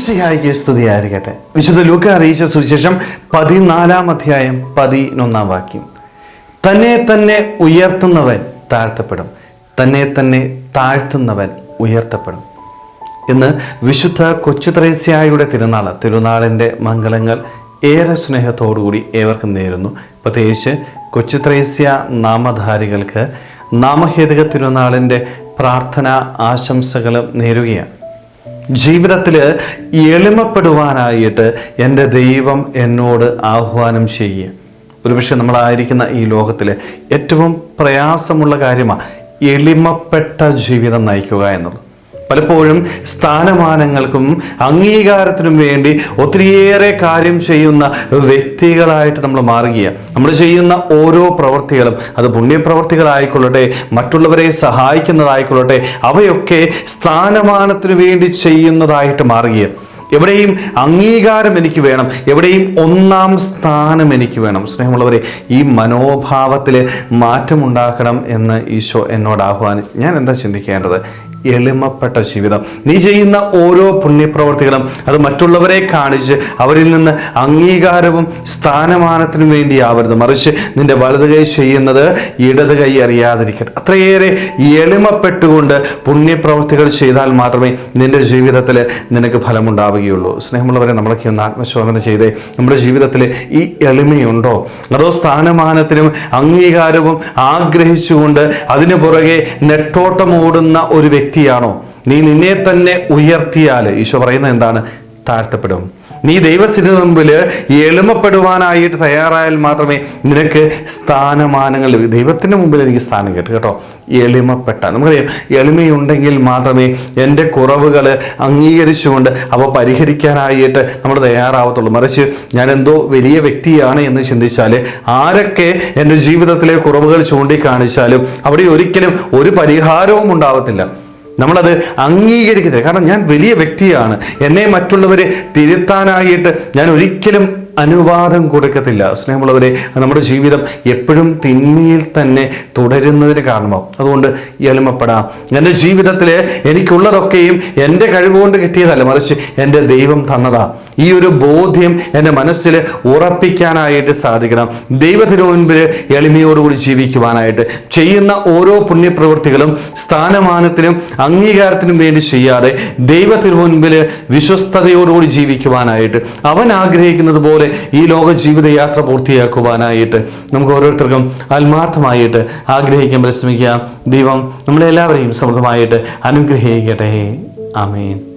ഈശ്വംസിഹായിക്ക് സ്തുതിയായിരിക്കട്ടെ. വിശുദ്ധ ലൂക്ക അറിയിച്ച സുവിശേഷം പതിനാലാം അധ്യായം പതിനൊന്നാം വാക്യം. തന്നെ തന്നെ ഉയർത്തുന്നവൻ താഴ്ത്തപ്പെടും. തന്നെ തന്നെ താഴ്ത്തുന്നവൻ ഉയർത്തപ്പെടും. ഇന്ന് വിശുദ്ധ കൊച്ചു ത്രേസ്യായുടെ തിരുനാൾ തിരുനാളിന്റെ മംഗളങ്ങൾ ഏറെ സ്നേഹത്തോടുകൂടി ഏവർക്കും നേരുന്നു. പ്രത്യേകിച്ച് കൊച്ചു ത്രേസ്യ നാമധാരികൾക്ക് നാമഹേതുക തിരുനാളിന്റെ പ്രാർത്ഥന ആശംസകളും നേരുകയാണ്. ജീവിതത്തിൽ എളിമപ്പെടുവാനായിട്ട് എന്റെ ദൈവം എന്നോട് ആഹ്വാനം ചെയ്യുക. ഒരുപക്ഷെ നമ്മളായിരിക്കുന്ന ഈ ലോകത്തിൽ ഏറ്റവും പ്രയാസമുള്ള കാര്യമാണ് എളിമപ്പെട്ട ജീവിതം നയിക്കുക എന്നുള്ളത്. പലപ്പോഴും സ്ഥാനമാനങ്ങൾക്കും അംഗീകാരത്തിനും വേണ്ടി ഒത്തിരിയേറെ കാര്യം ചെയ്യുന്ന വ്യക്തികളായിട്ട് നമ്മൾ മാറുകയാണ്. നമ്മൾ ചെയ്യുന്ന ഓരോ പ്രവൃത്തികളും അത് പുണ്യപ്രവൃത്തികളായിക്കൊള്ളട്ടെ മറ്റുള്ളവരെ സഹായിക്കുന്നതായിക്കൊള്ളട്ടെ അവയൊക്കെ സ്ഥാനമാനത്തിനു വേണ്ടി ചെയ്യുന്നതായിട്ട് മാറുകയാണ്. എവിടെയും അംഗീകാരം എനിക്ക് വേണം. എവിടെയും ഒന്നാം സ്ഥാനം എനിക്ക് വേണം. സ്നേഹമുള്ളവരെ ഈ മനോഭാവത്തിൽ മാറ്റമുണ്ടാക്കണം എന്ന് ഈശോ എന്നോട് ആഹ്വാനിച്ചു ഞാൻ എന്താ ചിന്തിക്കേണ്ടത്? എളിമപ്പെട്ട ജീവിതം. നീ ചെയ്യുന്ന ഓരോ പുണ്യപ്രവർത്തികളും അത് മറ്റുള്ളവരെ കാണിച്ച് അവരിൽ നിന്ന് അംഗീകാരവും സ്ഥാനമാനത്തിനും വേണ്ടിയാവരുത്. മറിച്ച് നിന്റെ വലത് കൈ ചെയ്യുന്നത് ഇടത് കൈ അറിയാതിരിക്കട്ടെ. അത്രയേറെ എളിമപ്പെട്ടുകൊണ്ട് പുണ്യപ്രവർത്തികൾ ചെയ്താൽ മാത്രമേ നിന്റെ ജീവിതത്തിൽ നിനക്ക് ഫലമുണ്ടാവുകയുള്ളൂ സ്നേഹമുള്ളവരെ നമ്മളൊക്കെ ഒന്ന് ആത്മശോധന ചെയ്ത്. നമ്മുടെ ജീവിതത്തിൽ ഈ എളിമയുണ്ടോ? അതോ സ്ഥാനമാനത്തിനും അംഗീകാരവും ആഗ്രഹിച്ചുകൊണ്ട് അതിനു പുറകെ നെട്ടോട്ടമോടുന്ന ഒരു വ്യക്തിയാണോ? നീ നിന്നെ തന്നെ ഉയർത്തിയാൽ ഈശോ പറയുന്നത് എന്താണ്? താഴ്ത്തപ്പെടും. നീ ദൈവസ്ഥിതി മുമ്പിൽ എളിമപ്പെടുവാനായിട്ട് തയ്യാറായാൽ മാത്രമേ നിനക്ക് സ്ഥാനമാനങ്ങൾ ദൈവത്തിന് മുമ്പിൽ എനിക്ക് സ്ഥാനം കിട്ടും കേട്ടോ. എളിമപ്പെട്ട നമുക്കറിയാം എളിമയുണ്ടെങ്കിൽ മാത്രമേ എന്റെ കുറവുകൾ അംഗീകരിച്ചുകൊണ്ട് അവ പരിഹരിക്കാനായിട്ട് നമ്മൾ തയ്യാറാവത്തുള്ളൂ. മറിച്ച് ഞാൻ എന്തോ വലിയ വ്യക്തിയാണ് എന്ന് ചിന്തിച്ചാൽ ആരൊക്കെ എന്റെ ജീവിതത്തിലെ കുറവുകൾ ചൂണ്ടിക്കാണിച്ചാലും അവിടെ ഒരിക്കലും ഒരു പരിഹാരവും ഉണ്ടാവത്തില്ല. നമ്മളത് അംഗീകരിക്കുന്നില്ല കാരണം ഞാൻ വലിയ വ്യക്തിയാണ്. എന്നെ മറ്റുള്ളവരെ തിരുത്താനായിട്ട് ഞാൻ ഒരിക്കലും അനുവാദം കൊടുക്കത്തില്ല. സ്നേഹമുള്ളവരെ നമ്മുടെ ജീവിതം എപ്പോഴും തിന്മയിൽ തന്നെ തുടരുന്നതിന് കാരണമാവും. അതുകൊണ്ട് എളിമപ്പെടാം എന്റെ ജീവിതത്തിൽ എനിക്കുള്ളതൊക്കെയും എന്റെ കഴിവുകൊണ്ട് കിട്ടിയതല്ല. മറിച്ച് എന്റെ ദൈവം തന്നതാ. ഈ ഒരു ബോധ്യം എന്റെ മനസ്സിൽ ഉറപ്പിക്കാനായിട്ട് സാധിക്കണം. ദൈവത്തിന് മുൻപിൽ എളിമയോടുകൂടി ജീവിക്കുവാനായിട്ട് ചെയ്യുന്ന ഓരോ പുണ്യപ്രവൃത്തികളും സ്ഥാനമാനത്തിനും അംഗീകാരത്തിനും വേണ്ടി ചെയ്യാതെ ദൈവത്തിന് മുൻപിൽ വിശ്വസ്തയോടുകൂടി ജീവിക്കുവാനായിട്ട് അവൻ ആഗ്രഹിക്കുന്നത് പോലെ ഈ ലോക ജീവിതയാത്ര പൂർത്തിയാക്കുവാനായിട്ട് നമുക്ക് ഓരോരുത്തർക്കും ആത്മാർത്ഥമായിട്ട് ആഗ്രഹിക്കാൻ പരിശ്രമിക്കാം. ദൈവം നമ്മളെല്ലാവരെയും സമൃദ്ധമായിട്ട് അനുഗ്രഹിക്കട്ടെ. ആമേൻ.